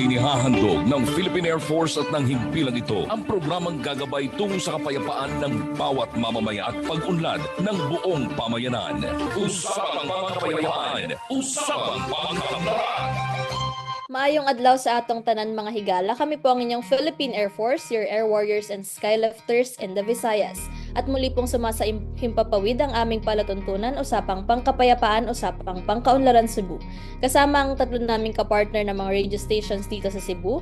Inihahandog ng Philippine Air Force at ng himpilang ito ang programang gagabay tungo sa kapayapaan ng bawat mamamaya at pag-unlad ng buong pamayanan. Usapang Pangkapayapaan, Usapang Pangkalamdaran. Maayong adlaw sa atong tanan mga higala. Kami po ang inyong Philippine Air Force, your air warriors and skylifters in the Visayas. At muli pong sumasa himpapawid ang aming palatuntunan usapang pangkapayapaan, usapang pangkaunlaran Cebu. Kasama ang tatlo naming kapartner ng mga radio stations dito sa Cebu.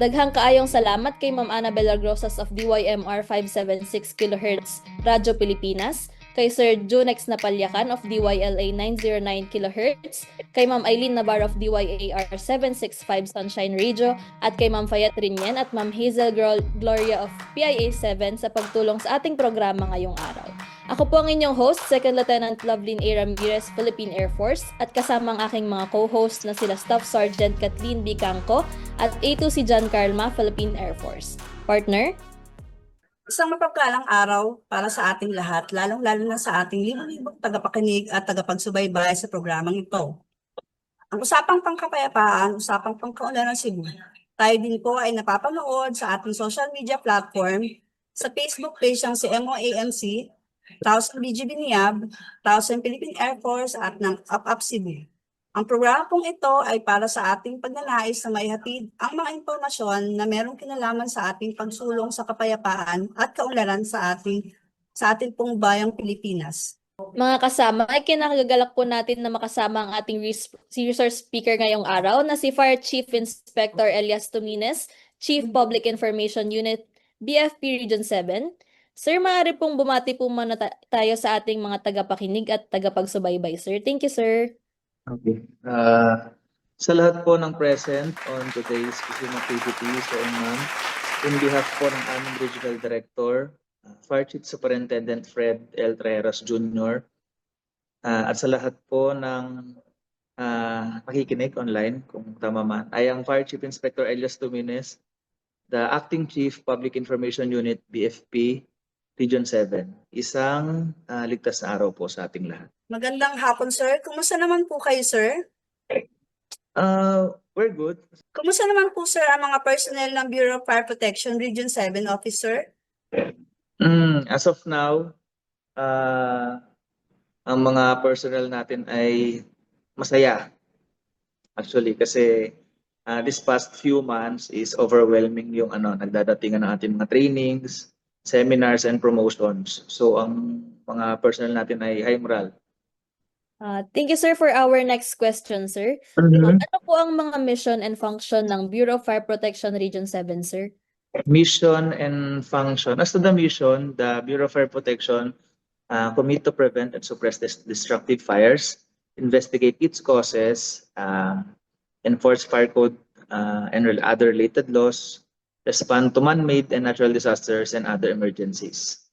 Daghang kaayong salamat kay Ma'am Annabel Agrosas of DYMR 576 kHz Radyo Pilipinas, kay Sir Junex Napalyakan of DYLA 909 kHz, kay Ma'am Eileen Navarro of DYAR 765 Sunshine Radio, at kay Ma'am Fayat Rinyan at Ma'am Hazel Gloria of PIA 7 sa pagtulong sa ating programa ngayong araw. Ako po ang inyong host, Second Lieutenant Lovelyn A. Ramirez, Philippine Air Force, at kasama ang aking mga co-host na sila Staff Sergeant Kathleen B. Cangco at A2 si John Carlma, Philippine Air Force. Partner? Isang mapagkalang araw para sa ating lahat, lalong-lalo na sa ating libong-libong tagapakinig at tagapagsubaybay sa programang ito. Ang usapang pangkapayapaan, usapang pangkaunlaran ng Cebu. Tayo din po ay napapanood sa ating social media platform, sa Facebook page ng si MOAMC, Thousand BGB Niab, Thousand Philippine Air Force at ng UP-UP Cebu. Ang programa pong ito ay para sa ating pagnanais na maihatid ang mga impormasyon na merong kinalaman sa ating pagsulong sa kapayapaan at kaunlaran sa ating sa ating pong bayang Pilipinas. Mga kasama, ay kinakagalak po natin na makasama ang ating res- resource speaker ngayong araw na si Fire Chief Inspector Elias Tumines, Chief Public Information Unit, BFP Region 7. Sir, maaari pong bumati po muna ta- tayo sa ating mga tagapakinig at tagapagsubaybay, sir. Thank you, sir. Okay. Uh, sa lahat po ng present on today's PPT, Sir and Ma'am, in behalf po ng aming Regional Director, uh, Fire Chief Superintendent Fred L. Treras Jr., uh, at sa lahat po ng uh, nakikinig online, kung tama man, ay ang Fire Chief Inspector Elias Tumines, the Acting Chief Public Information Unit, BFP, Region 7. Isang uh, ligtas na araw po sa ating lahat. Magandang hapon, sir. Kumusta naman po kayo, sir? Uh, we're good. Kumusta naman po, sir, ang mga personnel ng Bureau of Fire Protection Region 7 Officer? Mm, as of now, uh, ang mga personnel natin ay masaya. Actually, kasi uh, this past few months is overwhelming yung ano, nagdadatingan ng ating mga trainings, seminars, and promotions. So, ang mga personnel natin ay high morale. Uh, thank you, sir, for our next question, sir. Um, ano po ang mga mission and function ng Bureau of Fire Protection Region 7, sir? mission and function. As to the mission, the Bureau of Fire Protection uh, commit to prevent and suppress destructive fires, investigate its causes, uh, enforce fire code uh, and other related laws, respond to man-made and natural disasters and other emergencies.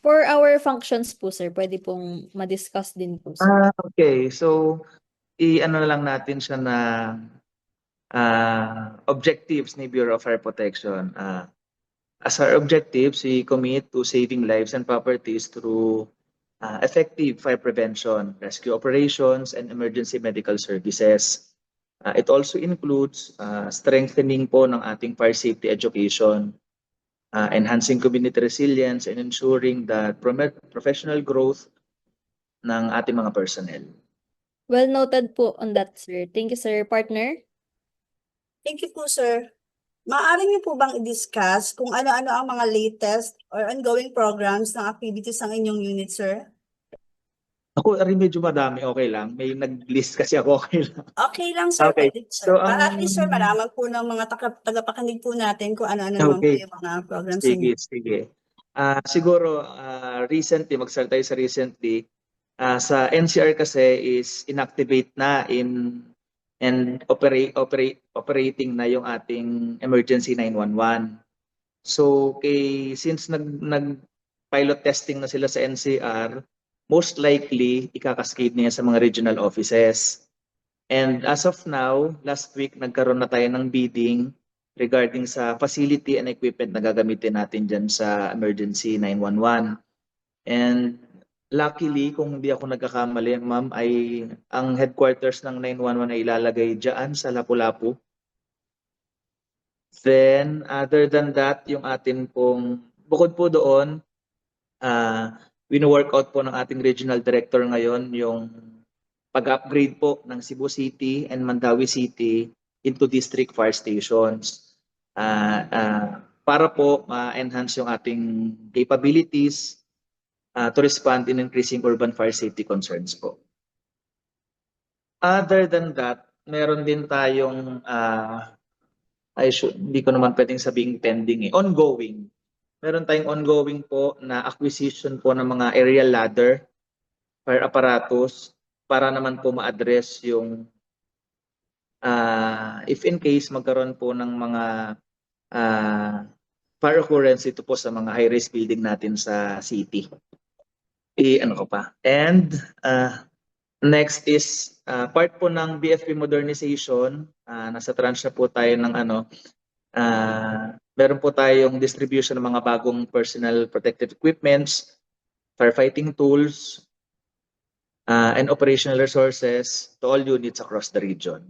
For our functions po, sir, pwede pong ma-discuss din po, sir. Ah, okay. So, i-ano na lang natin siya na ah, objectives ni Bureau of Fire Protection. Ah, as our objectives, we commit to saving lives and properties through ah, effective fire prevention, rescue operations, and emergency medical services. Ah, it also includes ah, strengthening po ng ating fire safety education, ah, enhancing community resilience, and ensuring that promote professional growth ng ating mga personnel. Well noted po on that, sir. Thank you, sir. Partner? Thank you po, sir. Maaari niyo po bang i-discuss kung ano-ano ang mga latest or ongoing programs ng activities ng inyong unit, sir? Ako rin medyo madami, okay lang. May nag-list kasi ako, okay lang. Okay lang, sir. Okay. Pwede, sir. So, Para at least, sir, malaman po ng mga taga- tagapakinig po natin kung ano-ano naman po Okay. yung mga programs Sige, ninyo. sige. Ah, siguro, ah, recently, magsalita tayo sa recently, ah, sa NCR kasi is inactivate na in and operate operate operating na yung ating emergency 911. So kay since nag nag pilot testing na sila sa NCR, most likely ikakascade niya sa mga regional offices. And as of now, last week nagkaroon na tayo ng bidding regarding sa facility and equipment na gagamitin natin dyan sa emergency 911. And luckily, kung hindi ako nagkakamali, ma'am, ay ang headquarters ng 911 ay ilalagay dyan sa Lapu-Lapu. Then, other than that, yung atin pong, bukod po doon, ah wino-work out po ng ating regional director ngayon yung pag-upgrade po ng Cebu City and Mandawi City into district fire stations. Ah, ah, para po ma-enhance yung ating capabilities ah, to respond in increasing urban fire safety concerns po. Other than that, meron din tayong ah, I should, hindi ko naman pwedeng sabihin pending eh, ongoing. Meron tayong ongoing po na acquisition po ng mga aerial ladder, fire apparatus, para naman po ma-address yung ah, if in case magkaroon po ng mga ah, fire occurrence ito po sa mga high-risk building natin sa city. Eh, ano ko pa? And ah, next is ah, part po ng BFP modernization. ah, nasa tranche na po tayo ng ano, ah, meron po tayong distribution ng mga bagong personal protective equipments, firefighting tools, ah, and operational resources to all units across the region.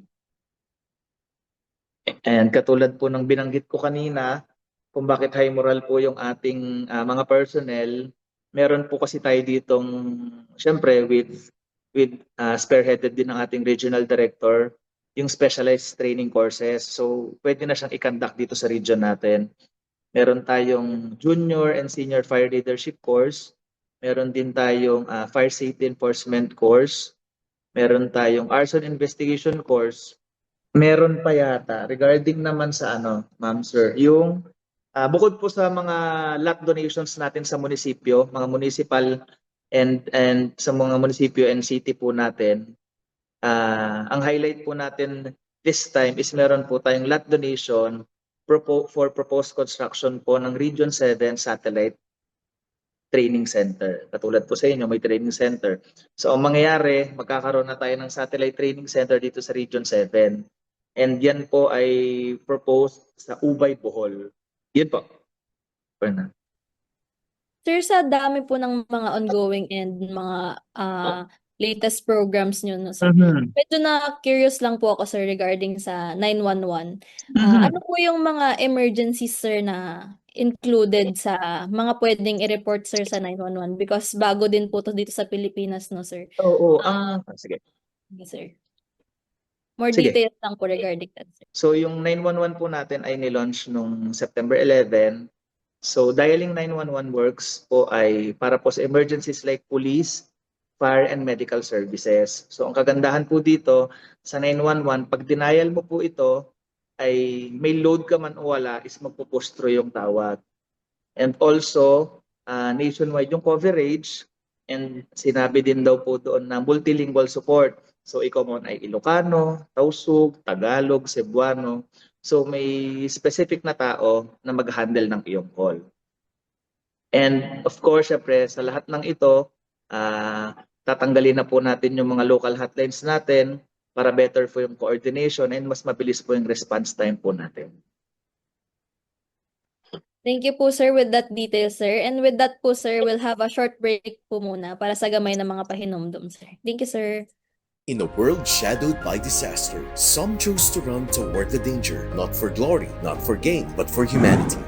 And katulad po ng binanggit ko kanina, kung bakit high moral po yung ating ah, mga personnel, meron po kasi tayo ditong, syempre with with ah, spearheaded din ng ating regional director, yung specialized training courses. So, pwede na siyang i-conduct dito sa region natin. Meron tayong junior and senior fire leadership course. Meron din tayong ah, fire safety enforcement course. Meron tayong arson investigation course. Meron pa yata regarding naman sa ano, ma'am sir, yung ah, bukod po sa mga lot donations natin sa munisipyo, mga municipal and and sa mga munisipyo and city po natin, Ah, ang highlight po natin this time is meron po tayong lot donation for proposed construction po ng Region 7 Satellite Training Center. Katulad po sa inyo, may training center. So ang mangyayari, magkakaroon na tayo ng satellite training center dito sa Region 7. And yan po ay proposed sa Ubay, Bohol. Yan po. Pwede. Sir, sa dami po ng mga ongoing and mga ah, latest programs nyo, no, sir. Medyo na curious lang po ako, sir, regarding sa 911. Ah, ano po yung mga emergencies, sir, na included sa mga pwedeng i-report, sir, sa 911? Because bago din po to dito sa Pilipinas, no, sir? Oo, Ah. ang sige. Yes, sir. More Sige. details lang po regarding that, sir. So yung 911 po natin ay nilaunch nung September 11. So dialing 911 works po ay para po sa emergencies like police, fire and medical services. So ang kagandahan po dito sa 911, pag denial mo po ito ay may load ka man o wala is magpo-push yung tawag. And also ah, nationwide yung coverage and sinabi din daw po doon na multilingual support. So ikaw ay Ilocano, Tausug, Tagalog, Cebuano. So may specific na tao na mag-handle ng iyong call. And of course, syempre, sa lahat ng ito, ah, tatanggalin na po natin yung mga local hotlines natin para better po yung coordination and mas mabilis po yung response time po natin. Thank you po, sir, with that detail, sir. And with that po, sir, we'll have a short break po muna para sa gamay ng mga pahinumdum, sir. Thank you, sir. In a world shadowed by disaster, some chose to run toward the danger, not for glory, not for gain, but for humanity.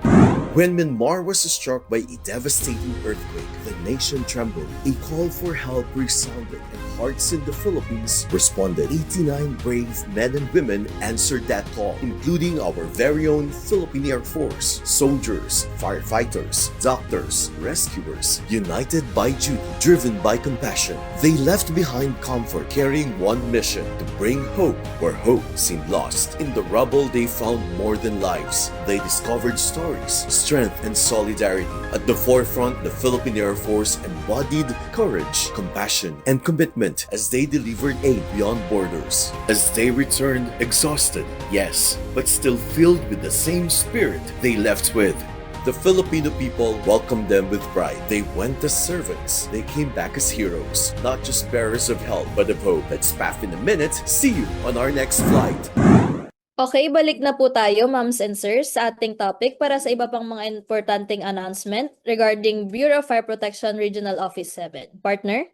When Myanmar was struck by a devastating earthquake, the nation trembled. A call for help resounded, and hearts in the Philippines responded. 89 brave men and women answered that call, including our very own Philippine Air Force, soldiers, firefighters, doctors, rescuers, united by duty, driven by compassion. They left behind comfort, carrying one mission to bring hope where hope seemed lost. In the rubble, they found more than lives. They discovered stories, strength, and solidarity. At the forefront, the Philippine Air Force embodied courage, compassion, and commitment as they delivered aid beyond borders. As they returned exhausted, yes, but still filled with the same spirit they left with. The Filipino people welcomed them with pride. They went as servants. They came back as heroes, not just bearers of help, but of hope. Let's path in a minute. See you on our next flight. Okay, balik na po tayo, ma'ams and sirs, sa ating topic para sa iba pang mga importanteng announcement regarding Bureau of Fire Protection Regional Office 7. Partner?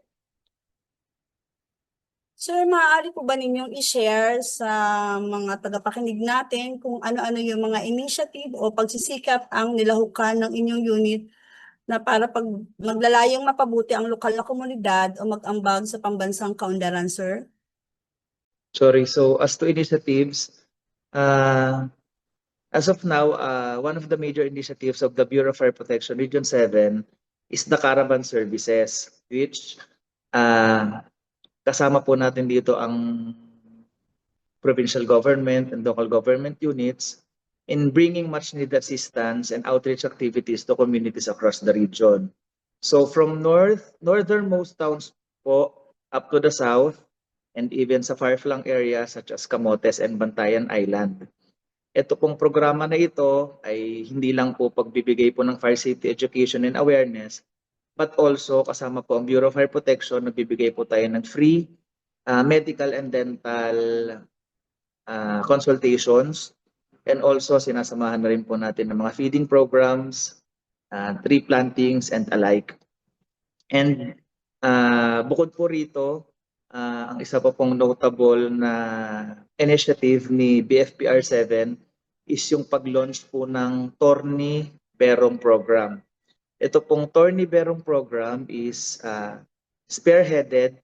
Sir, maaari po ba ninyong i-share sa mga tagapakinig natin kung ano-ano yung mga initiative o pagsisikap ang nilahukan ng inyong unit na para pag maglalayong mapabuti ang lokal na komunidad o mag-ambag sa pambansang kaundaran, sir? Sorry. So as to initiatives, uh, as of now, uh, one of the major initiatives of the Bureau of Fire Protection Region 7 is the caravan services, which uh, kasama po natin dito ang provincial government and local government units in bringing much needed assistance and outreach activities to communities across the region. So from north, northernmost towns po up to the south, and even sa far-flung areas such as Camotes and Bantayan Island. Ito pong programa na ito ay hindi lang po pagbibigay po ng fire safety education and awareness, but also kasama po ang Bureau of Fire Protection, nagbibigay po tayo ng free uh, medical and dental uh, consultations and also sinasamahan na rin po natin ng mga feeding programs, uh, tree plantings and alike. And uh, bukod po rito, Ah, ang isa pa pong notable na initiative ni BFPR 7 is yung pag-launch po ng Torni Berong Program. Ito pong Torni Berong Program is ah, spearheaded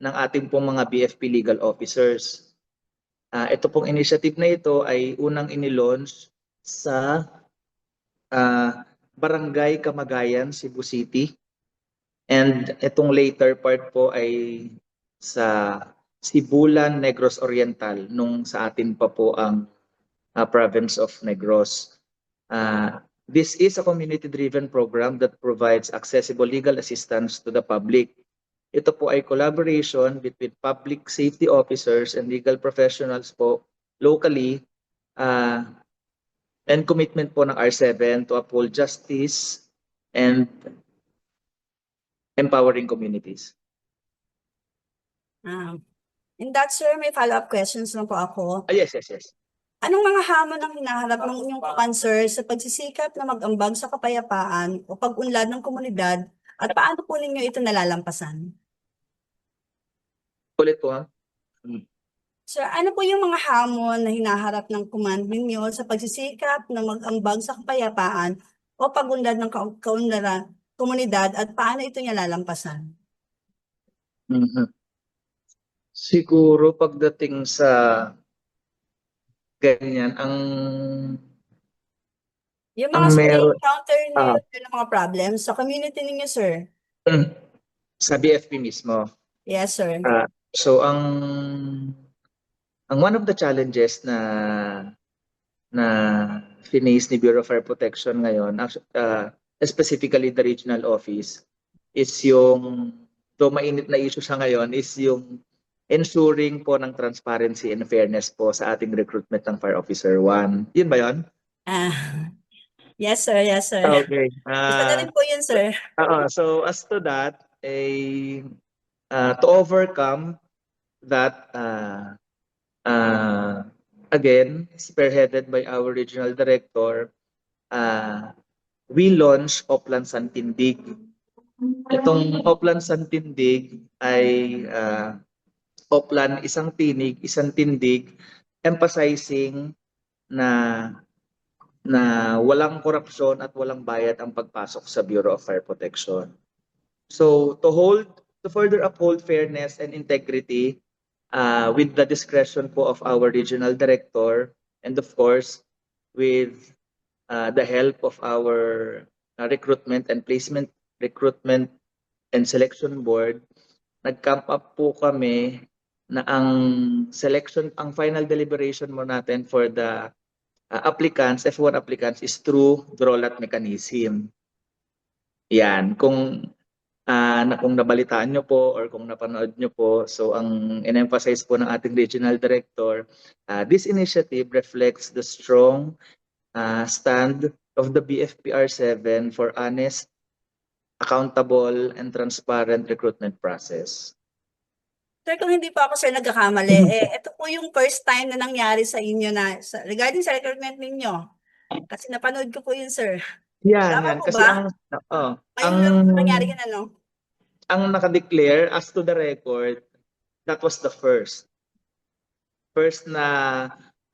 ng ating pong mga BFP legal officers. Ah, ito pong initiative na ito ay unang inilaunch sa ah, Barangay Kamagayan, Cebu City. And itong later part po ay sa Sibulan, Negros Oriental nung sa atin pa po ang uh, province of Negros. Uh, this is a community-driven program that provides accessible legal assistance to the public. Ito po ay collaboration between public safety officers and legal professionals po locally uh, and commitment po ng R7 to uphold justice and empowering communities. Ah, in that, sir, may follow-up questions lang po ako. Ah, yes, yes, yes. Anong mga hamon ang hinaharap ng inyong cancer sa pagsisikap na mag-ambag sa kapayapaan o pag-unlad ng komunidad at paano po ninyo ito nalalampasan? Ulit po ha. Sir, ano po yung mga hamon na hinaharap ng command ninyo sa pagsisikap na mag-ambag sa kapayapaan o pag-unlad ng ka- kaunlaran, komunidad at paano ito nalalampasan? Mhm. Siguro pagdating sa ganyan, ang Yung Ang mga meron- encounter niyo Ah. ng mga problems sa community ninyo, sir? sa BFP mismo. Yes, sir. Ah. So ang ang one of the challenges na na finish ni Bureau of Fire Protection ngayon, actu- ah, specifically the regional office, is yung, though mainit na issue siya ngayon, is yung ensuring po ng transparency and fairness po sa ating recruitment ng Fire Officer 1. Yun ba yun? Ah, yes, sir. Yes, sir. Okay. Na Ah, rin po yun, sir. Oo, so as to that, eh, uh, to overcome that, uh, uh, again, spearheaded by our regional director, uh, we launch Oplan Santindig. Itong Oplan Santindig ay uh, Oplan isang tinig, isang tindig, emphasizing na na walang korupsyon at walang bayad ang pagpasok sa Bureau of Fire Protection. So to hold to further uphold fairness and integrity uh, with the discretion po of our regional director and of course with uh, the help of our uh, recruitment and placement recruitment and selection board nag-camp up po kami na ang selection ang final deliberation mo natin for the uh, applicants, F1 applicants is through drawlat mechanism. Yan, kung ah, na kung nabalitaan nyo po or kung napanood nyo po, so ang in-emphasize po ng ating regional director, ah, this initiative reflects the strong ah, stand of the BFPR 7 for honest, accountable, and transparent recruitment process. Sir, kung hindi po ako, sir, nagkakamali, eh, ito po yung first time na nangyari sa inyo na, sa, regarding sa recruitment ninyo. Kasi napanood ko po yun, sir. Yan, Tama yan. po Kasi ba? ang, oh, Ayun ang, nangyari yun, ano? ang nakadeclare as to the record, that was the first. First na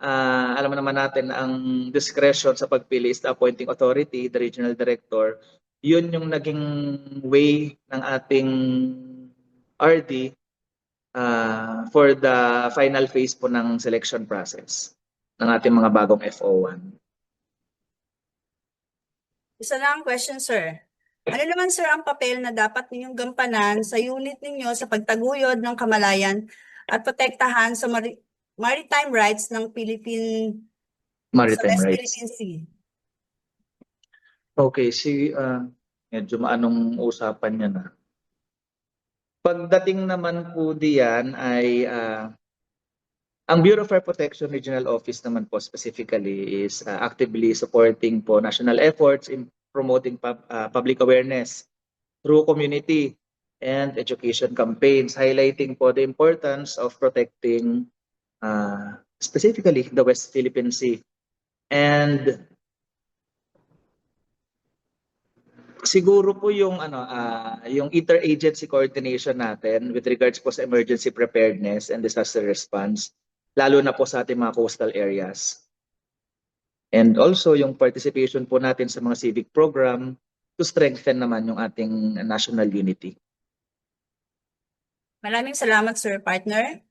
ah, alam naman natin na ang discretion sa pagpili is the appointing authority, the regional director. Yun yung naging way ng ating RD ah, for the final phase po ng selection process ng ating mga bagong FO1. Isa lang ang question, sir. Ano naman, sir, ang papel na dapat ninyong gampanan sa unit ninyo sa pagtaguyod ng kamalayan at protektahan sa mari- maritime rights ng Philippine sa Maritime West rights. Philippine Sea? Okay, si ah, medyo maanong usapan niya na. Pagdating naman po diyan ay ah, ang Bureau of Fire Protection Regional Office naman po specifically is ah, actively supporting po national efforts in promoting pub- ah, public awareness through community and education campaigns highlighting po the importance of protecting ah, specifically the West Philippine Sea. And siguro po yung ano ah, yung interagency coordination natin with regards po sa emergency preparedness and disaster response lalo na po sa ating mga coastal areas. And also yung participation po natin sa mga civic program to strengthen naman yung ating national unity. Maraming salamat, sir, partner.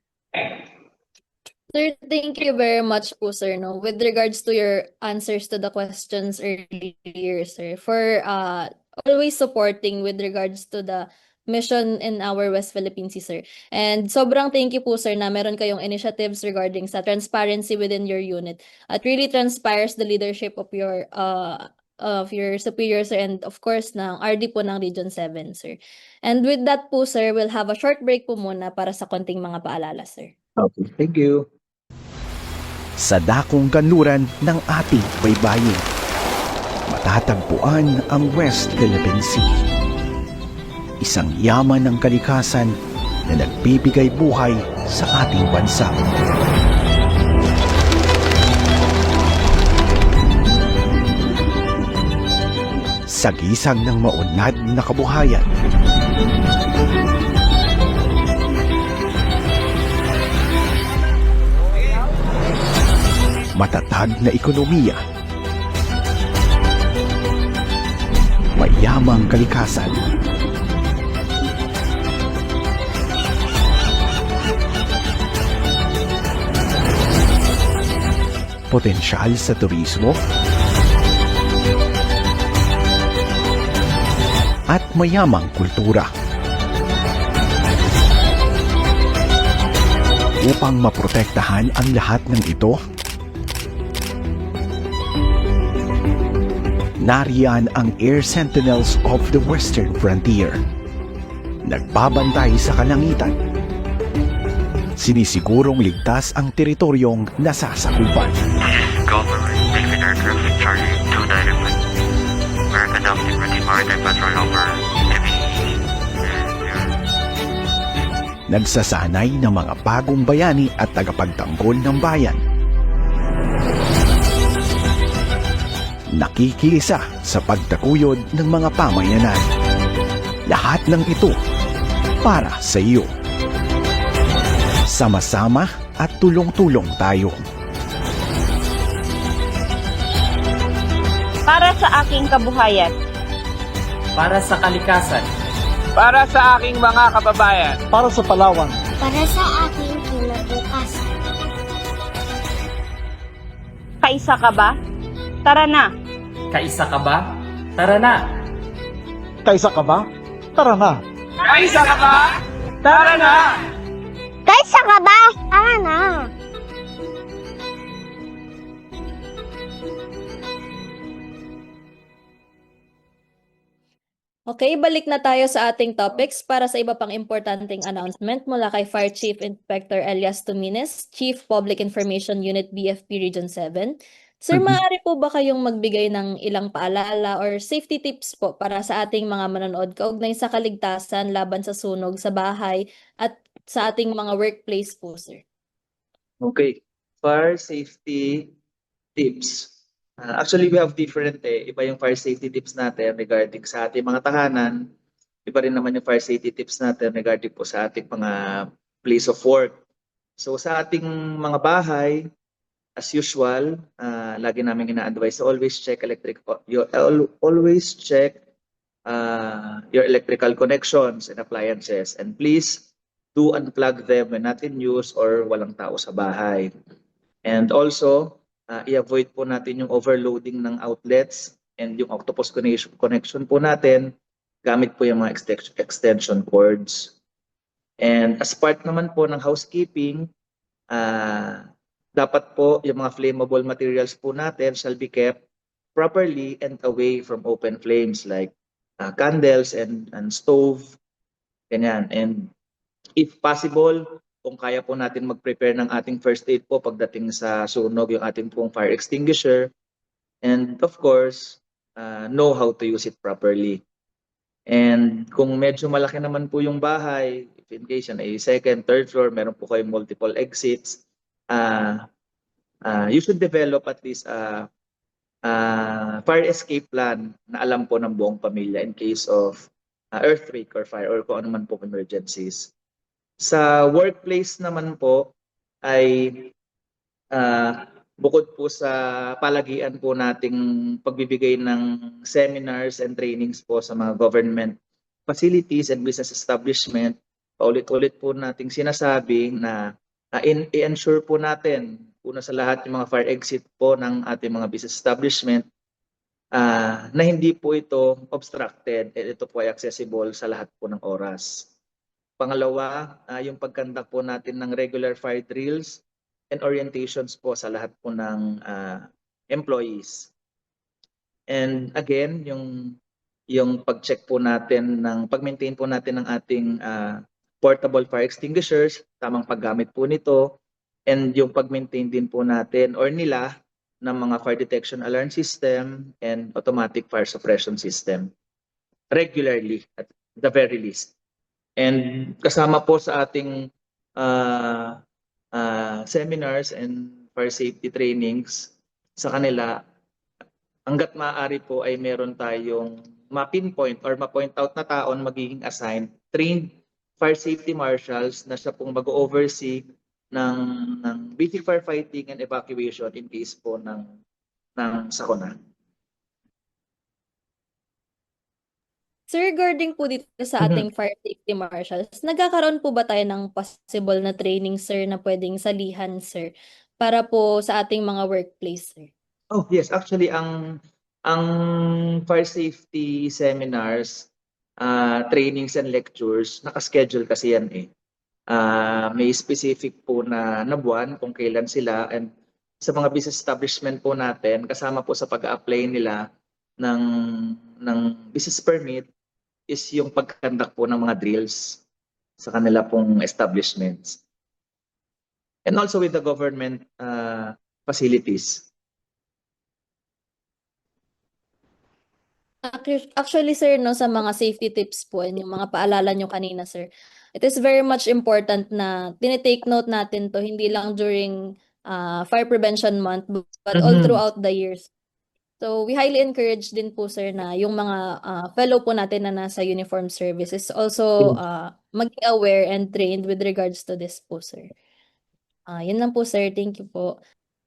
Sir, thank you very much po, sir, no, with regards to your answers to the questions earlier, sir, for uh always supporting with regards to the mission in our West Philippine Sea, sir. And sobrang thank you po, sir, na meron kayong initiatives regarding sa transparency within your unit. It really transpires the leadership of your uh of your superior, sir, and of course, ng RD po ng Region 7, sir. And with that po, sir, we'll have a short break po muna para sa konting mga paalala, sir. Okay, thank you. Sa dakong kanluran ng ating baybayin. Matatagpuan ang West Philippine Sea. Isang yaman ng kalikasan na nagbibigay buhay sa ating bansa. Sagisag ng maunlad na kabuhayan. Matatag na ekonomiya, mayamang kalikasan, potensyal sa turismo, at mayamang kultura. Upang maprotektahan ang lahat ng ito, nariyan ang Air Sentinels of the Western Frontier. Nagbabantay sa kalangitan. Sinisigurong ligtas ang teritoryong nasasakupan. Government Philippine Aircraft Charlie 291. We're conducting routine maritime patrol over Philippine Nagsasanay ng mga bagong bayani at tagapagtanggol ng bayan. Nakikisa sa pagtakuyod ng mga pamayanan. Lahat ng ito para sa iyo. Sama-sama at tulong-tulong tayo. para sa aking kabuhayan. para sa kalikasan, para sa aking mga kababayan. para sa Palawan. para sa aking kinabukasan. Kaisa ka ba? Tara na! Kaisa ka ba? Tara na! Kaisa ka ba? Tara na! Kaisa ka ba? Tara na! Kaisa ka ba? Tara na! Okay, balik na tayo sa ating topics para sa iba pang importanteng announcement mula kay Fire Chief Inspector Elias Tumines, Chief Public Information Unit BFP Region 7. Sir, Mhm. maaari po ba kayong magbigay ng ilang paalala or safety tips po para sa ating mga manonood kaugnay sa kaligtasan laban sa sunog sa bahay at sa ating mga workplace po, sir? Okay. Fire safety tips. Uh, actually, we have different eh. Iba yung fire safety tips natin regarding sa ating mga tahanan. Iba rin naman yung fire safety tips natin regarding po sa ating mga place of work. So sa ating mga bahay, as usual, ah, lagi namin ina-advise always check electric you al- always check uh, your electrical connections and appliances and please do unplug them when not in use or walang tao sa bahay. And also, ah, i-avoid po natin yung overloading ng outlets and yung octopus connection, po natin gamit po yung mga extension, cords. And as part naman po ng housekeeping, ah, dapat po yung mga flammable materials po natin shall be kept properly and away from open flames like ah, candles and, and stove, ganyan. And if possible, kung kaya po natin mag-prepare ng ating first aid po pagdating sa sunog, yung ating pong fire extinguisher. And of course, uh, know how to use it properly. And kung medyo malaki naman po yung bahay, if in case yan ay second, third floor, meron po kayong multiple exits, uh, uh, you should develop at least a, a fire escape plan na alam po ng buong pamilya in case of uh, earthquake or fire or kung ano man po emergencies. Sa workplace naman po ay ah, bukod po sa palagian po nating pagbibigay ng seminars and trainings po sa mga government facilities and business establishment, paulit-ulit po nating sinasabi na in, i-ensure po natin una sa lahat yung mga fire exit po ng ating mga business establishment ah, na hindi po ito obstructed and ito po ay accessible sa lahat po ng oras. Pangalawa, ah, yung pagkandak po natin ng regular fire drills and orientations po sa lahat po ng ah, employees. And again, yung yung pag-check po natin ng pag-maintain po natin ng ating ah, portable fire extinguishers, tamang paggamit po nito, and yung pag-maintain din po natin or nila ng mga fire detection alarm system and automatic fire suppression system regularly at the very least. And kasama po sa ating uh, uh, seminars and fire safety trainings sa kanila, hanggat maaari po ay meron tayong ma-pinpoint or ma-point out na taon magiging assigned trained fire safety marshals na siya pong mag-oversee ng, ng basic firefighting and evacuation in case po ng, ng sakuna. Sir, regarding po dito sa ating fire safety marshals, nagkakaroon po ba tayo ng possible na training, sir, na pwedeng salihan, sir, para po sa ating mga workplace, sir? Oh, yes. Actually, ang ang fire safety seminars, uh, trainings and lectures, naka-schedule kasi yan eh. Uh, may specific po na, na buwan kung kailan sila and sa mga business establishment po natin, kasama po sa pag-apply nila ng, ng business permit is yung pagkandak po ng mga drills sa kanila pong establishments. And also with the government uh, facilities. Actually, sir, no, sa mga safety tips po, and yung mga paalala nyo kanina, sir, it is very much important na tinitake note natin to, hindi lang during uh, Fire Prevention Month, but all Mhm. throughout the years. So, we highly encourage din po, sir, na yung mga uh, fellow po natin na nasa uniform services also uh, maging aware and trained with regards to this po, sir. Ah, yun lang po, sir. Thank you po.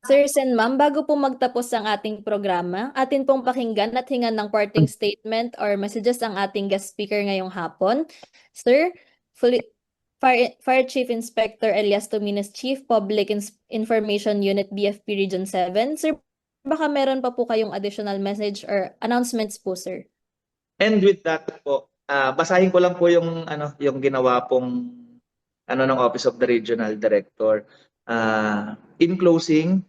Sirs and ma'am, bago po magtapos ang ating programa, atin pong pakinggan at hingan ng parting statement or messages ang ating guest speaker ngayong hapon. Sir, Fuli- Fire, Fire Chief Inspector Elias Tominas, Chief Public Ins- Information Unit BFP Region 7. Sir, baka meron pa po kayong additional message or announcements po, sir. And with that po, ah, basahin ko lang po yung ano yung ginawa pong ano ng Office of the Regional Director. Ah, in closing,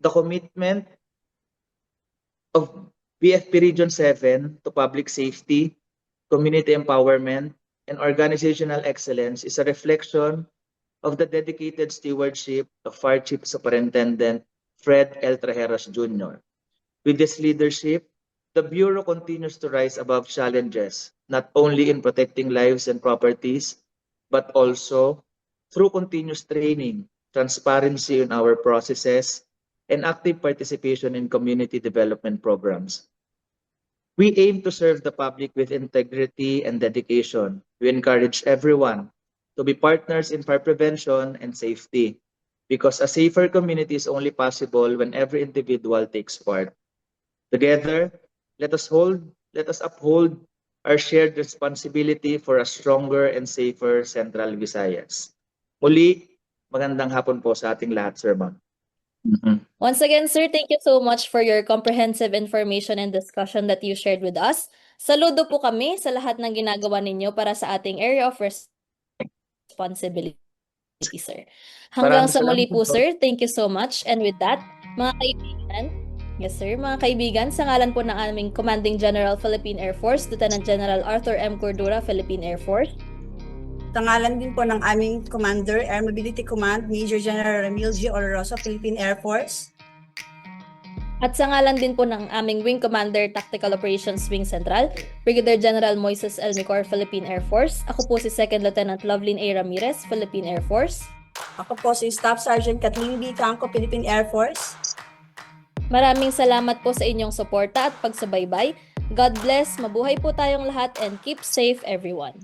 the commitment of BFP Region 7 to public safety, community empowerment, and organizational excellence is a reflection of the dedicated stewardship of Fire Chief Superintendent Fred L. Trajeras Jr. With this leadership, the Bureau continues to rise above challenges, not only in protecting lives and properties, but also through continuous training, transparency in our processes, and active participation in community development programs. We aim to serve the public with integrity and dedication. We encourage everyone to be partners in fire prevention and safety. Because a safer community is only possible when every individual takes part. Together, let us hold, let us uphold our shared responsibility for a stronger and safer Central Visayas. Muli, magandang hapon po sa ating lahat, Sir Ma'am. Mhm. Once again, sir, thank you so much for your comprehensive information and discussion that you shared with us. Saludo po kami sa lahat ng ginagawa ninyo para sa ating area of responsibility, sir. Hanggang Maraming sa muli salamat po, po. sir. Thank you so much. And with that, mga kaibigan, yes, sir, mga kaibigan, sa ngalan po ng aming Commanding General Philippine Air Force, Lieutenant General Arthur M. Cordura, Philippine Air Force, Tangalan din po ng aming Commander, Air Mobility Command, Major General Ramil G. Oloroso, Philippine Air Force. At sa ngalan din po ng aming Wing Commander Tactical Operations Wing Central, Brigadier General Moises L. Micor, Philippine Air Force. Ako po si Second Lieutenant Lovelyn A. Ramirez, Philippine Air Force. Ako po si Staff Sergeant Kathleen B. Canco, Philippine Air Force. Maraming salamat po sa inyong suporta at pagsubaybay. God bless, mabuhay po tayong lahat and keep safe everyone.